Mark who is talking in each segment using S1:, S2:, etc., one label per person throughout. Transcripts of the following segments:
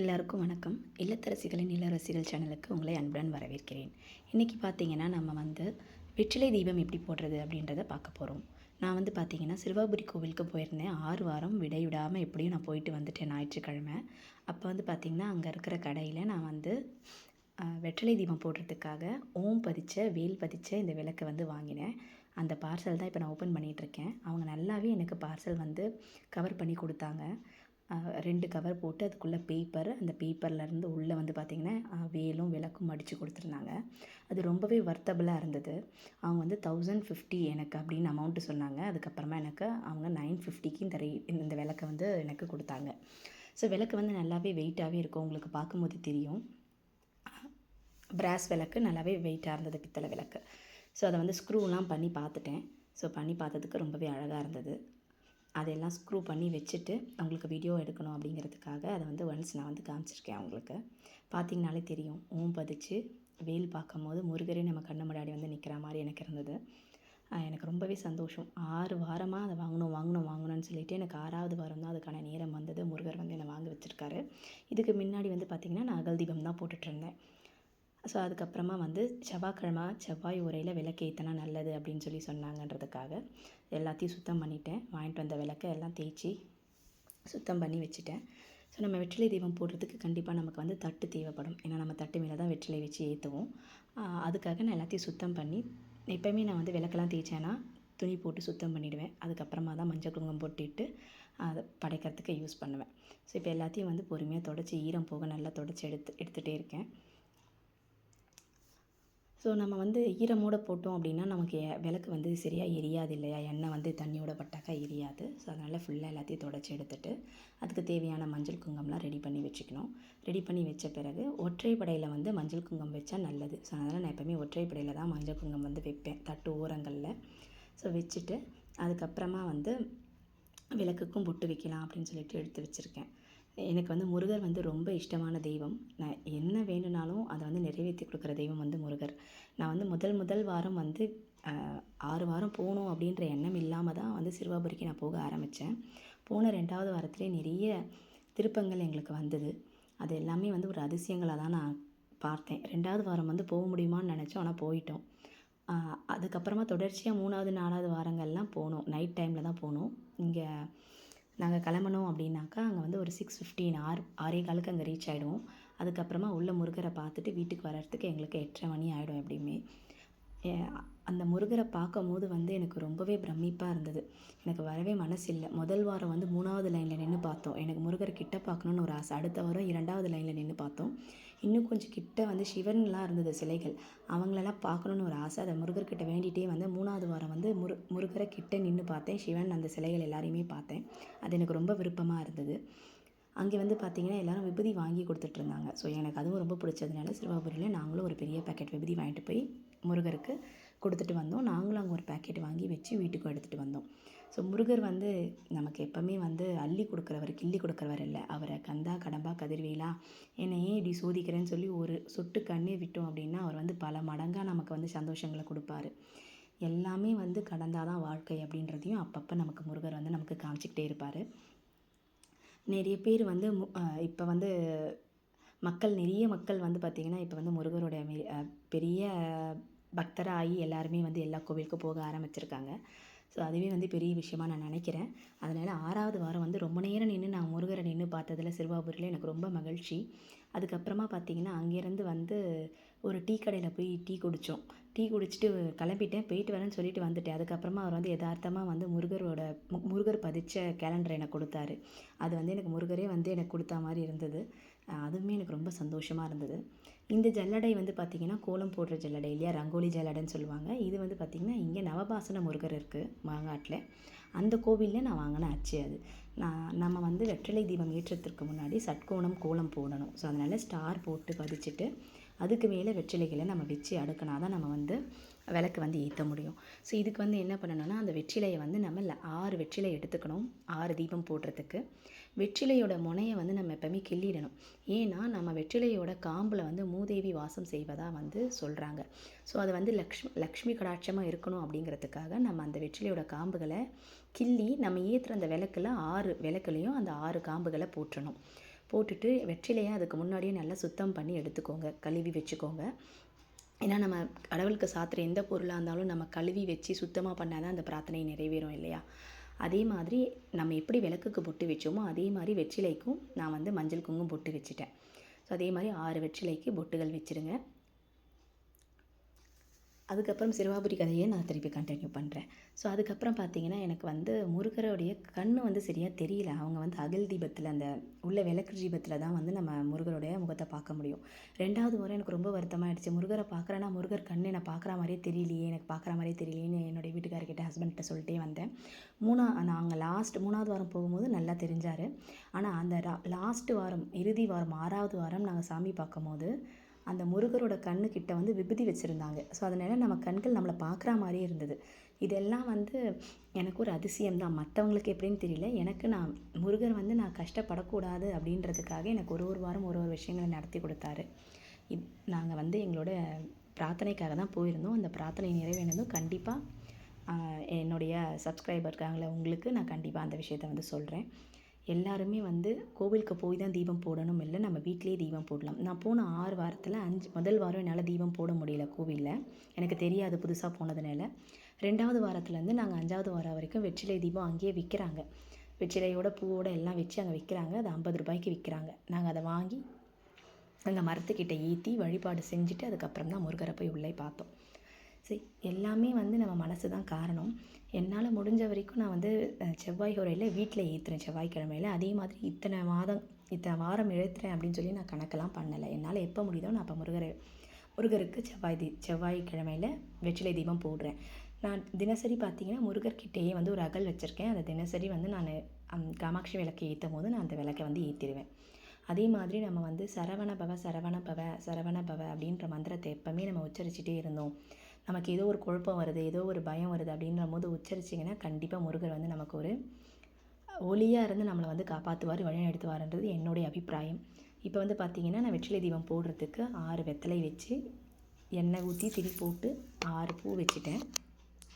S1: எல்லாருக்கும் வணக்கம். இல்லத்தரசிகளின் இல்லரசிகள் சேனலுக்கு உங்களை அன்புடன் வரவேற்கிறேன். இன்றைக்கி பார்த்தீங்கன்னா நம்ம வந்து வெற்றிலை தீபம் எப்படி போடுறது அப்படின்றத பார்க்க போகிறோம் நான் வந்து பார்த்தீங்கன்னா சிறுவாபுரி கோவிலுக்கு போயிருந்தேன். ஆறு வாரம் விடைவிடாமல் எப்படியும் நான் போயிட்டு வந்துட்டேன் ஞாயிற்றுக்கிழமை. அப்போ வந்து பார்த்திங்கன்னா அங்கே இருக்கிற கடையில் நான் வந்து வெற்றிலை தீபம் போடுறதுக்காக ஓம் பதிச்ச வேல் பதிச்ச இந்த விளக்கை வந்து வாங்கினேன். அந்த பார்சல் தான் இப்போ நான் ஓப்பன் பண்ணிகிட்ருக்கேன் அவங்க நல்லாவே எனக்கு பார்சல் வந்து கவர் பண்ணி கொடுத்தாங்க. ரெண்டு கவர் போட்டு அதுக்குள்ளே பேப்பர் அந்த பேப்பர்லேருந்து உள்ளே வந்து பார்த்திங்கன்னா வேலும் விளக்கும் மடித்து கொடுத்துருந்தாங்க. அது ரொம்பவே வர்த்தபுளாக இருந்தது. அவங்க வந்து தௌசண்ட் ஃபிஃப்டி எனக்கு அப்படின்னு அமௌண்ட்டு சொன்னாங்க. அதுக்கப்புறமா எனக்கு அவங்க நைன் ஃபிஃப்டிக்கு இந்த ரே இந்த விளக்கை வந்து எனக்கு கொடுத்தாங்க. ஸோ விளக்கு வந்து நல்லாவே வெயிட்டாகவே இருக்கும். உங்களுக்கு பார்க்கும்போது தெரியும். பிராஸ் விளக்கு நல்லாவே வெயிட்டாக இருந்தது பித்தளை விளக்கு. ஸோ அதை வந்து ஸ்க்ரூலாம் பண்ணி பார்த்துட்டேன். ஸோ பண்ணி பார்த்ததுக்கு ரொம்பவே அழகாக இருந்தது. அதையெல்லாம் ஸ்க்ரூ பண்ணி வச்சுட்டு அவங்களுக்கு வீடியோ எடுக்கணும் அப்படிங்கிறதுக்காக அதை வந்து ஒன்ஸ் நான் வந்து காமிச்சிருக்கேன் அவங்களுக்கு. பார்த்தீங்கனாலே தெரியும். ஓம் பதிச்சு வெயில் பார்க்கும்போது முருகரே நம்ம கண்ணு முன்னாடி வந்து நிற்கிற மாதிரி எனக்கு இருந்தது. எனக்கு ரொம்பவே சந்தோஷம். ஆறு வாரமாக அதை வாங்கணும் வாங்கணும் வாங்கணும்னு சொல்லிட்டு எனக்கு ஆறாவது வாரம் தான் அதுக்கான நேரம் வந்தது. முருகர் வந்து என்னை வாங்க வச்சுருக்காரு. இதுக்கு முன்னாடி வந்து பார்த்திங்கன்னா நான் அகல் தீபம் தான் போட்டுட்ருந்தேன் ஸோ அதுக்கப்புறமா வந்து செவ்வாய்க்கிழமை செவ்வாய் உரையில் விளக்கு ஏற்றினா நல்லது அப்படின்னு சொல்லி சொன்னாங்கன்றதுக்காக எல்லாத்தையும் சுத்தம் பண்ணிட்டேன். வாங்கிட்டு வந்த விளக்கை எல்லாம் தேய்ச்சி சுத்தம் பண்ணி வச்சுட்டேன். ஸோ நம்ம வெற்றிலை தீபம் போடுறதுக்கு கண்டிப்பாக நமக்கு வந்து தட்டு தேவைப்படும். ஏன்னா நம்ம தட்டு மேலே தான் வெற்றிலை வச்சு ஏற்றுவோம் அதுக்காக நான் எல்லாத்தையும் சுத்தம் பண்ணி எப்போயுமே நான் வந்து விளக்கெல்லாம் தேய்ச்சேன்னா துணி போட்டு சுத்தம் பண்ணிவிடுவேன் அதுக்கப்புறமா தான் மஞ்சள் குங்குமம் போட்டுட்டு அதை படைக்கிறதுக்கு யூஸ் பண்ணுவேன். ஸோ இப்போ எல்லாத்தையும் வந்து பொறுமையாக தொடச்சி ஈரம் போக நல்லா தொடச்சி எடுத்து எடுத்துகிட்டே இருக்கேன். ஸோ நம்ம வந்து ஈரமோட போட்டோம் அப்படின்னா நமக்கு எ- விளக்கு வந்து சரியாக எரியாது இல்லையா? எண்ணெய் வந்து தண்ணியோட பட்டாக்கா எரியாது. ஸோ அதனால் ஃபுல்லாக எல்லாத்தையும் தொடச்சி எடுத்துட்டு அதுக்கு தேவையான மஞ்சள் குங்குமம்லாம் ரெடி பண்ணி வச்சுக்கணும். ரெடி பண்ணி வச்ச பிறகு ஒற்றைப்படையில் வந்து மஞ்சள் குங்குமம் வச்சா நல்லது. ஸோ அதனால் நான் எப்போவுமே ஒற்றைப்படையில் தான் மஞ்சள் குங்குமம் வந்து வைப்பேன் தட்டு ஓரங்களில். ஸோ வச்சுட்டு அதுக்கப்புறமா வந்து விளக்குக்கும் பொட்டு வைக்கலாம் அப்படின்னு சொல்லிட்டு எடுத்து வச்சுருக்கேன். எனக்கு வந்து முருகர் வந்து ரொம்ப இஷ்டமான தெய்வம். நான் என்ன வேணும்னாலும் அதை வந்து நிறைவேற்றி கொடுக்குற தெய்வம் வந்து முருகர். நான் வந்து முதல் முதல் வாரம் வந்து ஆறு வாரம் போகணும் அப்படின்ற எண்ணம் இல்லாமல் தான் வந்து சிறுவாபுரிக்கு நான் போக ஆரம்பித்தேன் போன ரெண்டாவது வாரத்திலே நிறைய திருப்பங்கள் எங்களுக்கு வந்தது. அது எல்லாமே வந்து ஒரு அதிசயங்களாக தான் நான் பார்த்தேன். ரெண்டாவது வாரம் வந்து போக முடியுமான்னு நினச்சோம் ஆனால் போயிட்டோம். அதுக்கப்புறமா தொடர்ச்சியாக மூணாவது நாலாவது வாரங்கள்லாம் போனோம். நைட் டைமில் தான் போனோம். இங்கே நாங்கள் கிளம்பணும் அப்படின்னாக்கா அங்கே வந்து ஒரு சிக்ஸ் ஃபிஃப்டீன் ஆறு ஆறே காலுக்கு அங்கே ரீச் ஆகிடுவோம் அதுக்கப்புறமா உள்ள முருகரை பார்த்துட்டு வீட்டுக்கு வர்றதுக்கு எங்களுக்கு எட்டரை மணி ஆகிடும் எப்படியுமே. அந்த முருகரை பார்க்கும்போது வந்து எனக்கு ரொம்பவே பிரமிப்பாக இருந்தது. எனக்கு வரவே மனசு இல்லை முதல் வாரம் வந்து மூணாவது லைனில் நின்று பார்த்தோம். எனக்கு முருகர் கிட்ட பார்க்கணுன்னு ஒரு ஆசை. அடுத்த வாரம் இரண்டாவது லைனில் நின்று பார்த்தோம். இன்னும் கொஞ்சம் கிட்ட வந்து சிவன்லாம் இருந்தது சிலைகள். அவங்களெல்லாம் பார்க்கணுன்னு ஒரு ஆசை. அதை முருகர்கிட்ட வேண்டிகிட்டே வந்து மூணாவது வாரம் வந்து முரு முருகரை கிட்ட நின்று பார்த்தேன். சிவன் அந்த சிலைகள் எல்லாரையுமே பார்த்தேன். அது எனக்கு ரொம்ப விருப்பமாக இருந்தது. அங்கே வந்து பார்த்தீங்கன்னா எல்லாரும் விபூதி வாங்கி கொடுத்துட்ருந்தாங்க. ஸோ எனக்கு அதுவும் ரொம்ப பிடிச்சதுனால சிறுவாபுரியில் நாங்களும் ஒரு பெரிய பேக்கெட் விபூதி வாங்கிட்டு போய் முருகருக்கு கொடுத்துட்டு வந்தோம். நாங்களும் அங்கே ஒரு பேக்கெட் வாங்கி வச்சு வீட்டுக்கு எடுத்துகிட்டு வந்தோம். ஸோ முருகர் வந்து நமக்கு எப்போவுமே வந்து அள்ளி கொடுக்குறவர் கிள்ளி கொடுக்குறவர் இல்லை. அவரை கந்தா கடம்பா கதிர்வேலா என்னை ஏன் இப்படி சோதிக்கிறேன்னு சொல்லி ஒரு சொட்டு கண்ணீர் விட்டோம் அப்படின்னா அவர் வந்து பல மடங்காக நமக்கு வந்து சந்தோஷங்களை கொடுப்பாரு. எல்லாமே வந்து கடந்தாதான் வாழ்க்கை அப்படின்றதையும் அப்பப்போ நமக்கு முருகர் வந்து நமக்கு காமிச்சிக்கிட்டே இருப்பார். நிறைய பேர் வந்து இப்போ வந்து மக்கள் நிறைய மக்கள் வந்து பார்த்திங்கன்னா இப்போ வந்து முருகரோட பெரிய பக்தராகி எல்லாருமே வந்து எல்லா கோவிலுக்கும் போக ஆரம்பிச்சிருக்காங்க. ஸோ அதுவே வந்து பெரிய விஷயமா நான் நினைக்கிறேன். அதனால் ஆறாவது வாரம் வந்து ரொம்ப நேரம் நின்று நான் முருகரை நின்று பார்த்ததுல சிறுவாபுரியில் எனக்கு ரொம்ப மகிழ்ச்சி. அதுக்கப்புறமா பார்த்தீங்கன்னா அங்கேருந்து வந்து ஒரு டீ கடையில் போய் டீ குடித்தோம் டீ குடிச்சிட்டு கிளம்பிட்டேன். போயிட்டு வரேன்னு சொல்லிட்டு வந்துட்டேன். அதுக்கப்புறமா அவர் வந்து யதார்த்தமாக வந்து முருகரோட முருகர் பதிச்ச கேலண்டர் எனக்கு கொடுத்தாரு. அது வந்து எனக்கு முருகரே வந்து எனக்கு கொடுத்தா மாதிரி இருந்தது. அதுவுமே எனக்கு ரொம்ப சந்தோஷமாக இருந்தது. இந்த ஜல்லடை வந்து பார்த்திங்கன்னா கோலம் போடுற ஜல்லடை இல்லையா? ரங்கோலி ஜல்லடைன்னு சொல்லுவாங்க. இது வந்து பார்த்திங்கன்னா இங்கே நவபாசன முருகர் இருக்குது மாங்காட்டில். அந்த கோவிலில் நான் வாங்கின அச்சு அது. நான் நம்ம வந்து வெற்றிலை தீபம் ஏற்றத்திற்கு முன்னாடி சட்கோணம் கோலம் போடணும். ஸோ அதனால் ஸ்டார் போட்டு பதிச்சுட்டு அதுக்கு மேலே வெற்றிலைகளை நம்ம வச்சு அடுக்கினா தான் நம்ம வந்து விளக்கு வந்து ஏற்ற முடியும். ஸோ இதுக்கு வந்து என்ன பண்ணணும்னா அந்த வெற்றிலையை வந்து நம்ம ஆறு வெற்றிலை எடுத்துக்கணும். ஆறு தீபம் போடுறதுக்கு. வெற்றிலையோட முனையை வந்து நம்ம எப்பவுமே கிள்ளிடணும். ஏன்னா நம்ம வெற்றிலையோட காம்பில் வந்து மூதேவி வாசம் செய்வதாக வந்து சொல்கிறாங்க ஸோ அது வந்து லக்ஷ்மி லக்ஷ்மி கடாட்சமாக இருக்கணும் அப்படிங்கிறதுக்காக நம்ம அந்த வெற்றிலையோட காம்புகளை கிள்ளி நம்ம ஏற்றுற அந்த விளக்குல ஆறு விளக்குலையும் அந்த ஆறு காம்புகளை போற்றணும். போட்டுட்டு வெற்றிலையை அதுக்கு முன்னாடியே நல்லா சுத்தம் பண்ணி எடுத்துக்கோங்க கழுவி வச்சுக்கோங்க. ஏன்னா நம்ம கடவுளுக்கு சாத்துற எந்த பொருளாக இருந்தாலும் நம்ம கழுவி வச்சு சுத்தமாக பண்ணால் தான் அந்த பிரார்த்தனை நிறைவேறும் இல்லையா? அதே மாதிரி நம்ம எப்படி விளக்குக்கு பொட்டு வச்சோமோ அதே மாதிரி வெற்றிலைக்கும் நான் வந்து மஞ்சள் குங்குமம் பொட்டு வச்சுட்டேன். ஸோ அதே மாதிரி ஆறு வெற்றிலைக்கு பொட்டுகள் வச்சுருங்க. அதுக்கப்புறம் சிறுவாபுரி கதையை நான் திருப்பி கண்டினியூ பண்ணுறேன் ஸோ அதுக்கப்புறம் பார்த்தீங்கன்னா எனக்கு வந்து முருகருடைய கண் வந்து சரியாக தெரியல. அவங்க வந்து அகல் தீபத்தில் அந்த உள்ள விளக்கு தீபத்தில் தான் வந்து நம்ம முருகருடைய முகத்தை பார்க்க முடியும். ரெண்டாவது முறை எனக்கு ரொம்ப வருத்தமாக ஆயிடுச்சு முருகரை பார்க்குறேன்னா முருகர் கண் என்னை பார்க்குற மாதிரியே தெரியலையே எனக்கு பார்க்குற மாதிரியே தெரியலையேன்னு என்னுடைய வீட்டுக்காரர்கிட்ட ஹஸ்பண்ட்கிட்ட சொல்லிட்டே வந்தேன். மூணா நாங்கள் லாஸ்ட் மூணாவது வாரம் போகும்போது நல்லா தெரிஞ்சார். ஆனால் அந்த லாஸ்ட் வாரம் இறுதி வாரம் ஆறாவது வாரம் நாங்கள் சாமி பார்க்கும்போது அந்த முருகரோட கண்ணுக்கிட்ட வந்து விபூதி வச்சுருந்தாங்க. ஸோ அதனால் நம்ம கண்கள் நம்மளை பார்க்குற மாதிரியே இருந்தது. இதெல்லாம் வந்து எனக்கு ஒரு அதிசயம் தான். மற்றவங்களுக்கு எப்படின்னு தெரியல. எனக்கு நான் முருகர் வந்து நான் கஷ்டப்படக்கூடாது அப்படின்றதுக்காக எனக்கு ஒரு ஒரு வாரம் ஒரு ஒரு விஷயங்களை நடத்தி கொடுத்தாரு. இத் நாங்கள் வந்து எங்களோட பிரார்த்தனைக்காக தான் போயிருந்தோம். அந்த பிரார்த்தனை நிறைவேறினதும் கண்டிப்பாக என்னுடைய சப்ஸ்கிரைபர் இருக்காங்களே உங்களுக்கு நான் கண்டிப்பாக அந்த விஷயத்த வந்து சொல்கிறேன் எல்லாருமே வந்து கோவிலுக்கு போய் தான் தீபம் போடணும். இல்லை நம்ம வீட்டிலே தீபம் போடலாம். நான் போன ஆறு வாரத்தில் அஞ்சு முதல் வாரம் என்னால் தீபம் போட முடியல கோவிலில். எனக்கு தெரியாது புதுசாக போனதுனால. ரெண்டாவது வாரத்துலேருந்து நாங்கள் அஞ்சாவது வாரம் வரைக்கும் வெற்றிலை தீபம் அங்கேயே விற்கிறாங்க வெற்றிலையோட பூவோட எல்லாம் வச்சு அங்கே விற்கிறாங்க அது ஐம்பது ரூபாய்க்கு விற்கிறாங்க நாங்கள் அதை வாங்கி அங்கே மரத்துக்கிட்ட ஏற்றி வழிபாடு செஞ்சுட்டு அதுக்கப்புறம் தான் முருகரை போய் உள்ளே பார்த்தோம். சரி எல்லாமே வந்து நம்ம மனசு தான் காரணம். என்னால் முடிஞ்ச வரைக்கும் நான் வந்து செவ்வாய் ஹோரையில் வீட்டில் ஏற்றுறேன் செவ்வாய்க்கிழமையில். அதே மாதிரி இத்தனை மாதம் இத்தனை வாரம் எழுத்துறேன் அப்படின்னு சொல்லி நான் கணக்கெல்லாம் பண்ணலை. என்னால் எப்போ முடியுதோ நான் அப்போ முருகரை முருகருக்கு செவ்வாய் தீ செவ்வாய்க்கிழமையில் வெற்றிலை தீபம் போடுறேன். நான் தினசரி பார்த்தீங்கன்னா முருகர்கிட்டயே வந்து ஒரு அகல் வச்சுருக்கேன். அதை தினசரி வந்து நான் காமாட்சி விளக்கை ஏற்றும் போது நான் அந்த விளக்கை வந்து ஏற்றிடுவேன் அதே மாதிரி நம்ம வந்து சரவண பவ சரவண பவ சரவண பவ அப்படின்ற மந்திரத்தை எப்போவுமே நம்ம உச்சரிச்சுட்டே இருந்தோம். நமக்கு ஏதோ ஒரு குழப்பம் வருது ஏதோ ஒரு பயம் வருது அப்படின்ற போது உச்சரிச்சிங்கன்னா கண்டிப்பாக முருகர் வந்து நமக்கு ஒரு ஒளியாக இருந்து நம்மளை வந்து காப்பாற்றுவார் வழிநடத்துவார்ன்றது என்னுடைய அபிப்பிராயம். இப்போ வந்து பார்த்திங்கன்னா நான் வெற்றிலை தீபம் போடுறதுக்கு ஆறு வெத்தலை வச்சு எண்ணெய் ஊற்றி திரி போட்டு ஆறு பூ வச்சுட்டேன்.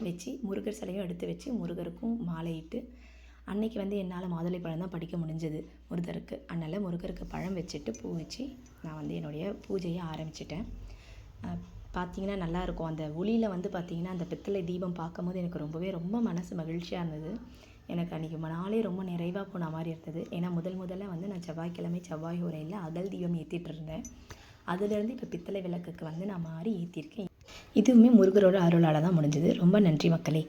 S1: வச்சு முருகர் சிலையும் எடுத்து வச்சு முருகருக்கும் மாலையிட்டு அன்னைக்கு வந்து என்னால் மாதுளை பழம் தான் படிக்க முடிஞ்சது முருகருக்கு. அதனால் முருகருக்கு பழம் வச்சுட்டு பூ வச்சு நான் வந்து என்னுடைய பூஜையை ஆரம்பிச்சிட்டேன். பார்த்தீங்கன்னா நல்லாயிருக்கும் அந்த ஒளியில் வந்து பார்த்தீங்கன்னா அந்த பித்தளை தீபம் பார்க்கும்போது எனக்கு ரொம்பவே ரொம்ப மனசு மகிழ்ச்சியாக இருந்தது. எனக்கு அன்றைக்கி நாளே ரொம்ப நிறைவாக போன மாதிரி இருந்தது. ஏன்னா முதல் முதல்ல வந்து நான் செவ்வாய்க்கிழமை செவ்வாய் உரையில் அகல் தீபம் ஏற்றிட்டு இருந்தேன். அதுலேருந்து இப்போ பித்தளை விளக்குக்கு வந்து நான் மாறி ஏற்றிருக்கேன் இதுவுமே முருகரோட அருளால் தான் முடிஞ்சது. ரொம்ப நன்றி மக்களே.